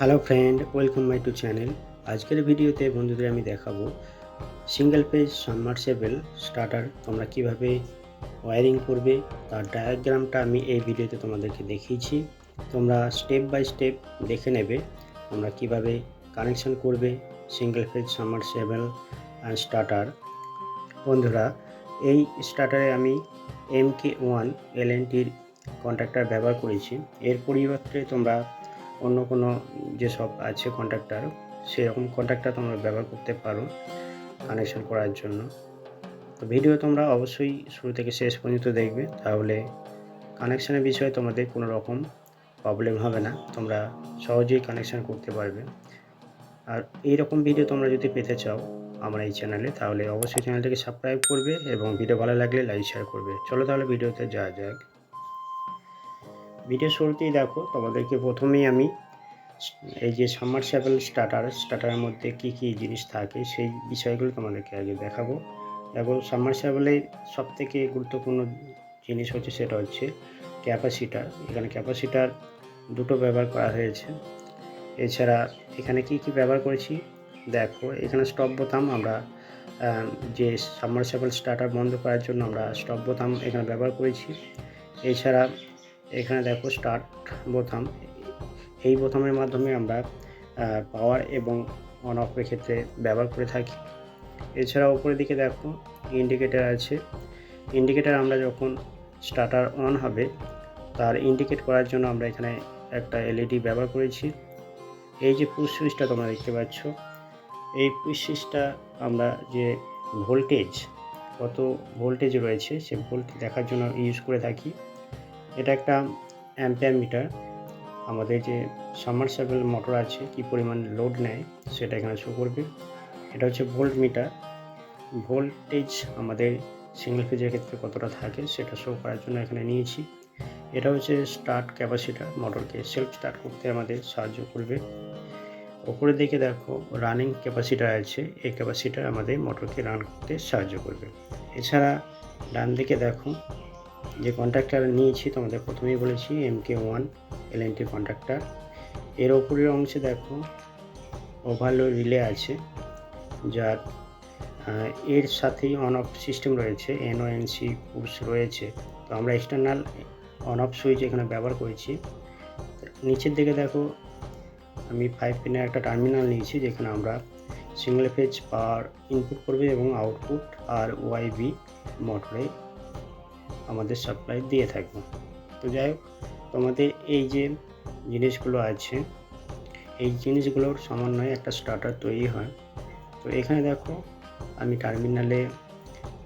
Hello friend welcome my to channel আজকের ভিডিওতে বন্ধুদের আমি দেখাবো সিঙ্গেল পেজ সাবমার্সেবল স্টার্টার তোমরা কীভাবে ওয়্যারিং করবে, তার ডায়াগ্রামটা আমি এই ভিডিওতে তোমাদেরকে দেখিয়েছি। তোমরা স্টেপ বাই স্টেপ দেখে নেবে তোমরা কীভাবে কানেকশন করবে সিঙ্গেল পেজ সাবমার্সেবল স্টার্টার বন্ধুরা, এই স্টার্টারে আমি M K one L N টির কন্ট্রাক্টর ব্যবহার করেছি। এর পরিবর্তে তোমরা অন্য কোনো যেসব আছে কন্ট্রাক্টর, সেরকম কন্ট্রাক্টর তোমরা ব্যবহার করতে পারো কানেকশন করার জন্য। তো ভিডিও তোমরা অবশ্যই শুরু থেকে শেষ পর্যন্ত দেখবে, তাহলে কানেকশনের বিষয়ে তোমাদের কোনো রকম প্রবলেম হবে না, তোমরা সহজেই কানেকশন করতে পারবে। আর এই রকম ভিডিও তোমরা যদি পেতে চাও আমার এই চ্যানেলে তাহলে অবশ্যই চ্যানেলটাকে সাবস্ক্রাইব করবে এবং ভিডিও ভালো লাগলে লাইক শেয়ার করবে। চলো তাহলে ভিডিওতে যাওয়া যাক। ভিডিও শুরুতেই দেখো, তোমাদেরকে প্রথমেই আমি এই যে সাবমার্সেবল স্টার্টার স্টার্টারের মধ্যে কি কি জিনিস থাকে সেই বিষয়গুলো তোমাদেরকে আগে দেখাবো। দেখো সাবমার্সেবলের সব থেকে গুরুত্বপূর্ণ জিনিস হচ্ছে সেটা হচ্ছে ক্যাপাসিটার এখানে ক্যাপাসিটার দুটো ব্যবহার করা হয়েছে। এছাড়া এখানে কি কি ব্যবহার করেছি? দেখো, এখানে স্টপ বোতাম আমরা যে সাবমার্সেবল স্টার্টার বন্ধ করার জন্য আমরা স্টপ বোতাম এখানে ব্যবহার করেছি। এছাড়া এখানে দেখো স্টার্ট বোতাম। এই বোতামের মাধ্যমে আমরা পাওয়ার এবং অন অফের ক্ষেত্রে ব্যবহার করে থাকি। এছাড়া উপরের দিকে দেখো ইন্ডিকেটার আছে। ইন্ডিকেটার আমরা যখন স্টার্টার অন হবে, তার ইন্ডিকেট করার জন্য আমরা এখানে একটা এলইডি ব্যবহার করেছি। এই যে পুশ সুইচটা তোমরা দেখতে পাচ্ছ, এই পুশ সুইচটা আমরা যে ভোল্টেজ কত ভোল্টেজ রয়েছে, সে ভোল্টেজ দেখার জন্য ইউজ করে থাকি। এটা একটা অ্যাম্পিয়ার মিটার আমাদের যে সাবমার্সেবল মোটর আছে, কি পরিমাণ লোড নেয়, সেটা এখানে শো করবে। এটা হচ্ছে ভোল্ট মিটার ভোল্টেজ আমাদের সিঙ্গেল ফেজের ক্ষেত্রে কতটা থাকে, সেটা শো করার জন্য এখানে নিয়েছি। এটা হচ্ছে স্টার্ট ক্যাপাসিটার মোটরকে সেলফ স্টার্ট করতে আমাদের সাহায্য করবে। ওপরের দিকে দেখো রানিং ক্যাপাসিটার আছে, এই ক্যাপাসিটার আমাদের মোটরকে রান করতে সাহায্য করবে। এছাড়া ডান দিকে দেখো যে কন্ট্রাক্টর নিয়েছি তোমাদের প্রথমেই বলেছি M K one L N contractor এর ওপরের অংশে দেখো ওভারলোড রিলে আছে, যার এর সাথেই অন অফ সিস্টেম রয়েছে এনও এনসি পুশ রয়েছে। তো আমরা এক্সটার্নাল অন অফ সুইচ এখানে ব্যবহার করেছি। নিচের দিকে দেখো, আমি ফাইভ পিনের একটা টার্মিনাল নিয়েছি, যেখানে আমরা সিঙ্গেল ফেজ পাওয়ার ইনপুট করবে এবং আউটপুট আর ওয়াইবি মোটরে আমাদের সাপ্লাই দিয়ে থাকব। তো যাই হোক, তোমাদের এই যে জিনিসগুলো আছে, এই জিনিসগুলোর সমন্বয়ে একটা স্টার্টার তৈরি হয়। তো এখানে দেখো, আমি টার্মিনালে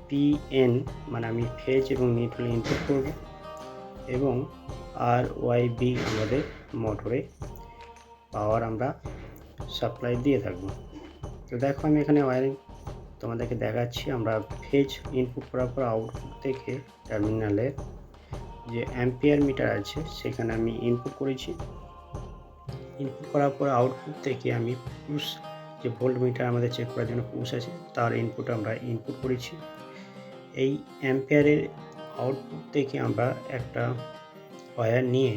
পিএন মানে আমি ফেজ এবং নিউট্রাল ইনপুট করব এবং আর ওয়াই বি আমাদের মোটরে পাওয়ার আমরা সাপ্লাই দিয়ে থাকব। তো দেখো আমি এখানে ওয়ারিং তোমাদেরকে দেখাচ্ছি, আমরা ফেজ ইনপুট করার পর আউটপুট থেকে টার্মিনালে যে অ্যাম্পিয়ার মিটার আছে, সেখানে আমি ইনপুট করেছি। ইনপুট করার পর আউটপুট থেকে আমি পুশ যে ভোল্ট মিটার আমাদের চেক করার জন্য পুশ আছে, তার ইনপুট আমরা ইনপুট করেছি। এই অ্যাম্পিয়ারের আউটপুট থেকে আমরা একটা ওয়্যার নিয়ে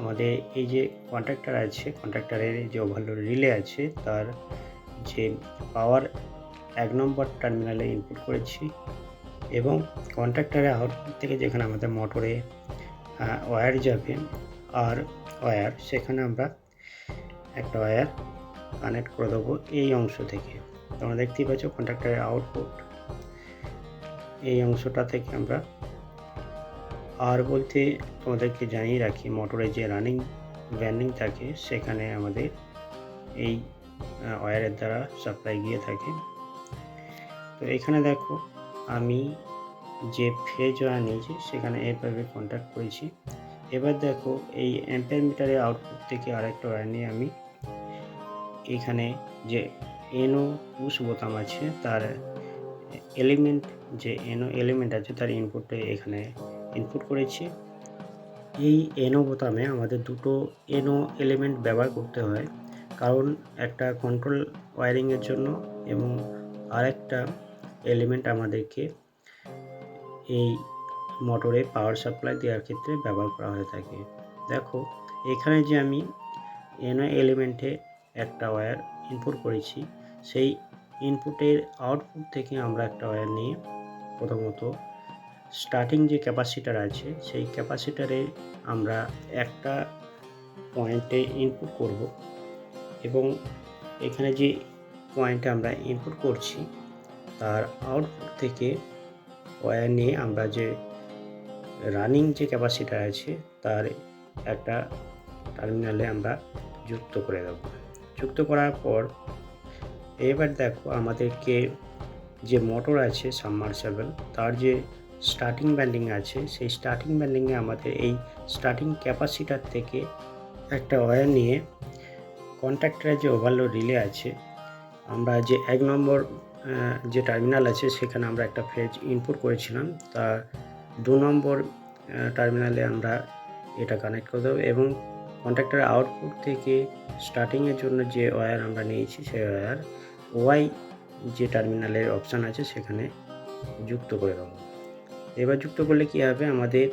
আমাদের এই যে কন্ট্রাক্টর আছে কন্ট্রাক্টরের যে ওভারলোড রিলে আছে, তার যে পাওয়ার এক নম্বর টার্মিনালে ইনপুট করেছি এবং কন্ট্রাক্টরের আউটপুট থেকে যেখানে আমাদের মোটরে ওয়্যার যাবে আর ওয়্যার সেখানে আমরা একটা ওয়্যার কানেক্ট করে দেবো এই অংশ থেকে। তোমরা দেখতেই পাচ্ছ কন্ট্রাক্টরের আউটপুট এই অংশটা থেকে আমরা আর বলতে তোমাদেরকে জানিয়ে রাখি, মোটরে যে রানিং ব্যান্ডিং থাকে, সেখানে আমাদের এই ওয়্যারের দ্বারা সাপ্লাই গিয়ে থাকে। তো এখানে দেখো, আমি যে ফেজ ওয়্যার নিয়েছি সেখানে এভাবে কন্ট্যাক্ট করেছি। এবার দেখো, এই অ্যাম্পিয়ার মিটারের আউটপুট থেকে আরেকটা ওয়্যার নিয়ে আমি এখানে যে এনো পুশ বোতাম আছে, তার এলিমেন্ট যে এনো এলিমেন্ট আছে, তার ইনপুটটা এখানে ইনপুট করেছি। এই এনো বোতামে আমাদের দুটো এনো এলিমেন্ট ব্যবহার করতে হয়, কারণ একটা কন্ট্রোল ওয়্যারিংয়ের জন্য এবং আরেকটা এলিমেন্ট আমাদেরকে এই মোটরে পাওয়ার সাপ্লাই দেওয়ার ক্ষেত্রে ব্যবহার করা হয়ে থাকে। দেখো, এখানে যে আমি এনও এলিমেন্টে একটা ওয়্যার ইনপুট করেছি, সেই ইনপুটের আউটপুট থেকে আমরা একটা ওয়্যার নিয়ে প্রথমত স্টার্টিং যে ক্যাপাসিটার আছে, সেই ক্যাপাসিটারে আমরা একটা পয়েন্টে ইনপুট করব এবং এখানে যে পয়েন্টে আমরা ইনপুট করছি, তার আউটপুট থেকে ওয়্যার নিয়ে আমরা যে রানিং যে ক্যাপাসিটার আছে, তার একটা টার্মিনালে আমরা যুক্ত করে দেব। যুক্ত করার পর, এবার দেখো আমাদেরকে যে মোটর আছে সাবমার্সেবল তার যে স্টার্টিং ব্যান্ডিং আছে, সেই স্টার্টিং ব্যান্ডিংয়ে আমাদের এই স্টার্টিং ক্যাপাসিটার থেকে একটা ওয়্যার নিয়ে কন্ট্রাক্টরের যে ওভারলোড রিলে আছে আমরা যে এক নম্বর যে টার্মিনাল আছে সেখানে আমরা একটা ফেজ ইনপুট করেছিলাম। তা দু নম্বর টার্মিনালে আমরা এটা কানেক্ট করে দেবো এবং কন্ট্রাক্টরের আউটপুট থেকে স্টার্টিংয়ের জন্য যে ওয়্যার আমরা নিয়েছি সেই ওয়্যার ওয়াই যে টার্মিনালের অপশান আছে সেখানে যুক্ত করে দেবো। এবার যুক্ত করলে কী হবে? আমাদের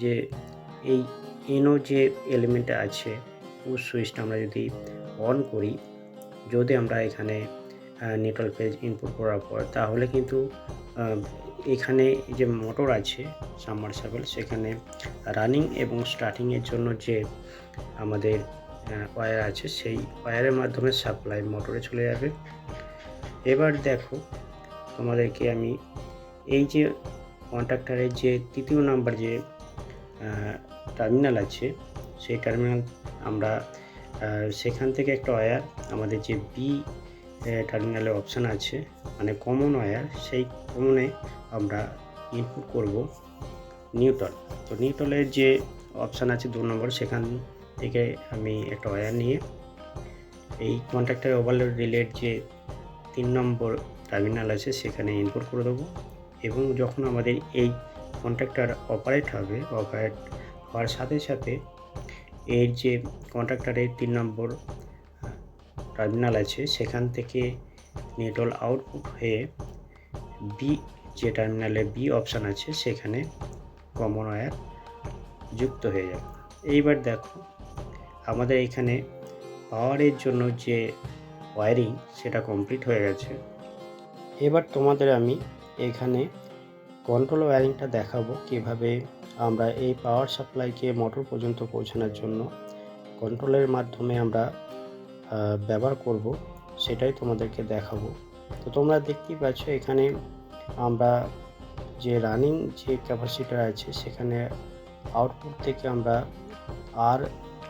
যে এই এনো যে এলিমেন্ট আছে ও সুইচটা আমরা যদি অন করি যদি আমরা এখানে নেটওয়ার্ক পেজ ইনপুট করার পর, তাহলে কিন্তু এখানে যে মোটর আছে সাবমার্সাবল সেখানে রানিং এবং স্টার্টিংয়ের জন্য যে আমাদের ওয়ার আছে, সেই ওয়্যারের মাধ্যমে সাপ্লাই মোটরে চলে যাবে। এবার দেখো, তোমাদেরকে আমি এই যে কন্ট্রাক্টারের যে তৃতীয় নাম্বার যে টার্মিনাল আছে, সেই টার্মিনাল আমরা আহ, সেখান থেকে একটা ওয়্যার আমাদের যে বি টার্মিনালের অপশান আছে মানে কমন ওয়্যার সেই কমনে আমরা ইনপুট করব নিউটন তো নিউটনের যে অপশান আছে দু নম্বর সেখান থেকে আমি একটা ওয়্যার নিয়ে এই কন্ট্রাক্টর ওভারলোড রিলের যে তিন নম্বর টার্মিনাল আছে সেখানে ইনপুট করে দেবো। এবং যখন আমাদের এই কন্ট্রাক্টর অপারেট হবে অপারেট হওয়ার সাথে সাথে এর যে কন্ট্রাক্টরের তিন নম্বর টার্মিনাল আছে, সেখান থেকে নেটওয়ার্ক আউটপুট হয়ে বি যে টার্মিনালে বি অপশান আছে, সেখানে কমন ওয়্যার যুক্ত হয়ে যাবে। এইবার দেখো, আমাদের এখানে পাওয়ারের জন্য যে ওয়ারিং সেটা কমপ্লিট হয়ে গেছে। এবার তোমাদের আমি এখানে কন্ট্রোল ওয়্যারিংটা দেখাবো, কীভাবে আমরা এই পাওয়ার সাপ্লাইকে মোটর পর্যন্ত পৌঁছানোর জন্য কন্ট্রোলের মাধ্যমে আমরা ব্যবহার করব, সেটাই তোমাদেরকে দেখাবো। তো তোমরা দেখতেই পাচ্ছ এখানে আমরা যে রানিং যে ক্যাপাসিটার আছে, সেখানে আউটপুট থেকে আমরা আর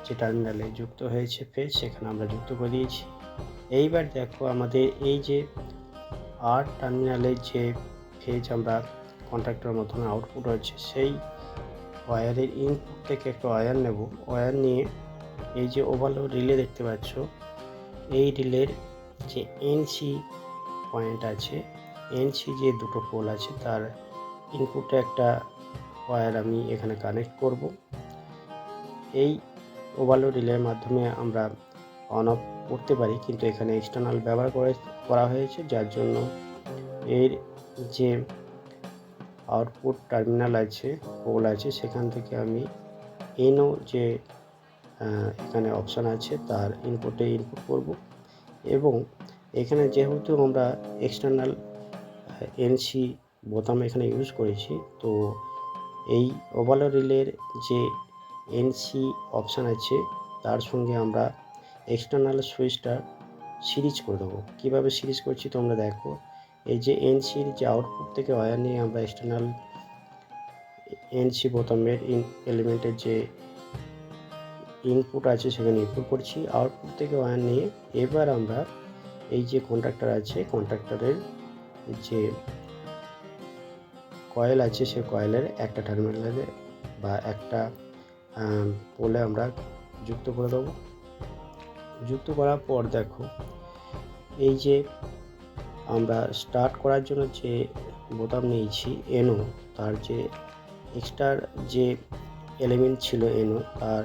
যে টার্মিনালে যুক্ত হয়েছে ফেজ সেখানে আমরা যুক্ত করে দিয়েছি। এইবার দেখো আমাদের এই যে আর টার্মিনালের যে ফেজ আমরা কন্ট্রাক্টরের মাধ্যমে আউটপুট হচ্ছে, সেই ওয়্যারের ইনপুট থেকে একটা ওয়্যার নেব। ওয়্যার নিয়ে এই যে ওভারলোড রিলে দেখতে পাচ্ছ, এই রিলের যে এনসি পয়েন্ট আছে এনসি যে দুটো পোল আছে, তার ইনপুটে একটা ওয়্যার আমি এখানে কানেক্ট করব। এই ওভারলোড রিলের মাধ্যমে আমরা অন অফ করতে পারি, কিন্তু এখানে এক্সটার্নাল ব্যবহার করে করা হয়েছে, যার জন্য এর যে আউটপুট টার্মিনাল আছে, পোল আছে, সেখান থেকে আমি এনও যে এখানে অপশান আছে তার ইনপুটে ইনপুট করব। এবং এখানে যেহেতু আমরা এক্সটার্নাল এনসি বোতাম এখানে ইউজ করেছি, তো এই ওভারলোড রিলের যে এনসি অপশান আছে, তার সঙ্গে আমরা এক্সটার্নাল সুইচটা সিরিজ করে দেবো। কীভাবে সিরিজ করছি তোমরা দেখো। এই যে এনসির যে আউটপুট থেকে ওয়্যার নিয়ে আমরা এক্সটার্নাল এনসি বোতামের ইন এলিমেন্টের যে ইনপুট আছে সেখানে ইনপুট করছি। আউটপুট থেকে ওয়্যার নিয়ে এবার আমরা এই যে কন্ট্রাক্টর আছে কন্ট্রাক্টরের যে কয়েল আছে, সে কয়েলের একটা টার্মিনালে বা একটা পোলে আমরা যুক্ত করে দেবো। যুক্ত করার পর দেখো, এই যে আমরা স্টার্ট করার জন্য যে বোতাম নিয়েছি এনো তার যে এক্সট্রা যে এলিমেন্ট ছিল এনো তার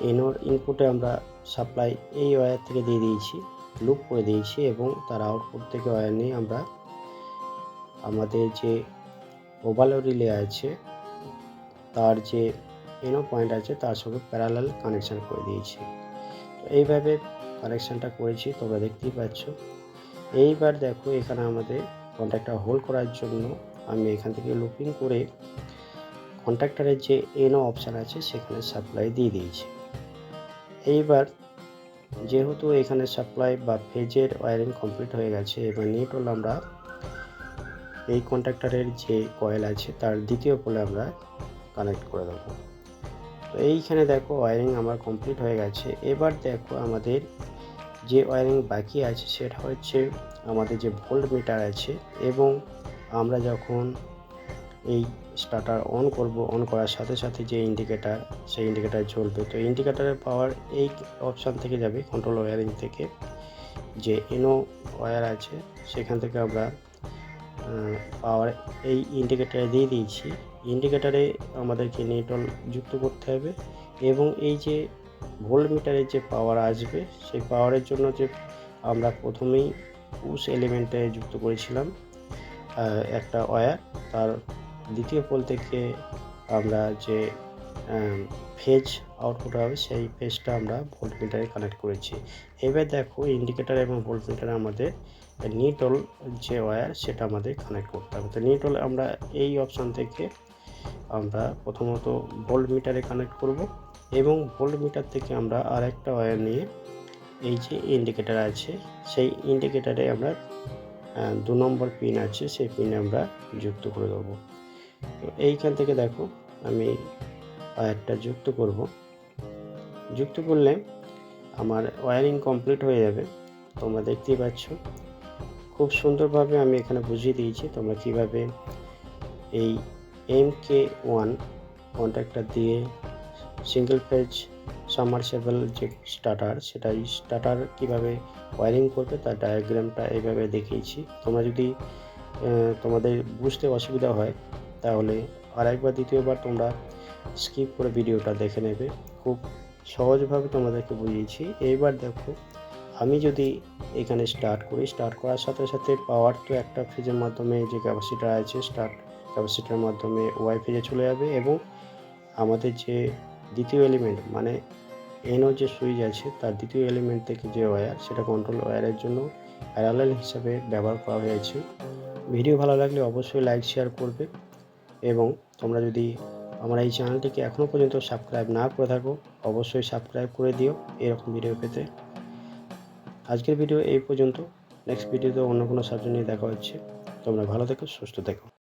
এনোর ইনপুটে আমরা সাপ্লাই এই ওয়্যার থেকে দিয়ে দিয়েছি লুপ করে দিয়েছি এবং তার আউটপুট থেকে ওয়্যার নিয়ে আমরা আমাদের যে ওভারলোড রিলে আছে, তার যে এনো পয়েন্ট আছে, তার সঙ্গে প্যারালাল কানেকশান করে দিয়েছি। এইভাবে কানেকশানটা করেছি, তোমরা দেখতেই পাচ্ছ। এইবার দেখো এখানে আমাদের কন্ট্যাক্টটা হোল্ড করার জন্য আমি এখান থেকে লুপিং করে কন্ট্রাক্টরের যে এনো অপশান আছে, সেখানে সাপ্লাই দিয়ে দিয়েছি। এইবার যেহেতু এখানে সাপ্লাই বা ফেজের ওয়ারিং কমপ্লিট হয়ে গেছে, এবার নিট হল আমরা এই কন্ট্রাক্টরের যে কয়েল আছে, তার দ্বিতীয় পোলে আমরা কানেক্ট করে দেবো। তো এইখানে দেখো ওয়ারিং আমার কমপ্লিট হয়ে গেছে। এবার দেখো আমাদের যে ওয়ারিং বাকি আছে সেটা হচ্ছে আমাদের যে ভোল্ট মিটার আছে এবং আমরা যখন এই স্টার্টার অন করব অন করার সাথে সাথে যে ইন্ডিকেটার সেই ইন্ডিকেটার জ্বলবে। তো ইন্ডিকেটারের পাওয়ার এই অপশান থেকে যাবে কন্ট্রোল ওয়ারিং থেকে। যে এনো ওয়্যার আছে, সেখান থেকে আমরা পাওয়ার এই ইন্ডিকেটারে দিয়ে দিয়েছি। ইন্ডিকেটারে আমাদেরকে নিউট্রাল যুক্ত করতে হবে এবং এই যে ভোল্ট মিটারের যে পাওয়ার আসবে, সেই পাওয়ারের জন্য যে আমরা প্রথমেই পুশ এলিমেন্টে যুক্ত করেছিলাম একটা ওয়্যার তার দ্বিতীয় পোল থেকে আমরা যে ফেজ আউটপুট হবে, সেই ফেজটা আমরা ভোল্ট মিটারে কানেক্ট করেছি। এবার দেখো ইন্ডিকেটার এবং ভোল্ট মিটারে আমাদের নিটল যে ওয়্যার সেটা আমাদের কানেক্ট করতে হবে। তো নিটল আমরা এই অপশান থেকে আমরা প্রথমত ভোল্ট মিটারে কানেক্ট করব। এবং ভোল্ট মিটার থেকে আমরা আর একটা ওয়্যার নিয়ে এই যে ইন্ডিকেটার আছে, সেই ইন্ডিকেটারে আমরা দু নম্বর পিন আছে, সেই পিনে আমরা যুক্ত করে দেবো। তো এইখান থেকে দেখো, আমি ওয়্যারটা যুক্ত করব। যুক্ত করলে আমার ওয়্যারিং কমপ্লিট হয়ে যাবে। তোমরা দেখতেই পাচ্ছ, খুব সুন্দরভাবে আমি এখানে বুঝিয়ে দিয়েছি তোমরা কীভাবে এই এম কে ওয়ান কন্ট্রাক্টর দিয়ে সিঙ্গেল পেজ সাবমার্সেবল যে স্টার্টার সেটা স্টার্টার কীভাবে ওয়ারিং করবে তার ডায়াগ্রামটা এইভাবে দেখিয়েছি। তোমরা যদি তোমাদের বুঝতে অসুবিধা হয়, তাহলে আরেকবার দ্বিতীয়বার তোমরা স্কিপ করে ভিডিওটা দেখে নেবে। খুব সহজভাবে তোমাদেরকে বুঝিয়েছি। এইবার দেখো, আমি যদি এখানে স্টার্ট করি স্টার্ট করার সাথে সাথে পাওয়ার তো একটা ফ্রিজের মাধ্যমে যে ক্যাপাসিটার আছে স্টার্ট ক্যাপাসিটার মাধ্যমে ওয়াই ফ্রিজে চলে যাবে এবং আমাদের যে দ্বিতীয় এলিমেন্ট মানে এনও যে সুইচ আছে, তার দ্বিতীয় এলিমেন্ট থেকে যে ওয়্যার সেটা কন্ট্রোল ওয়্যারের জন্য প্যারালাল হিসাবে ব্যবহার করা হয়েছে। ভিডিও ভালো লাগলে অবশ্যই লাইক শেয়ার করবে এবং তোমরা যদি আমার এই চ্যানেলটিকে এখনও পর্যন্ত সাবস্ক্রাইব না করে থাকো, অবশ্যই সাবস্ক্রাইব করে দিও এরকম ভিডিও পেতে। আজকের ভিডিও এই পর্যন্ত। নেক্সট ভিডিওতে অন্য কোনো সাবজেক্ট নিয়ে দেখা হচ্ছে। তোমরা ভালো থেকো, সুস্থ থেকো।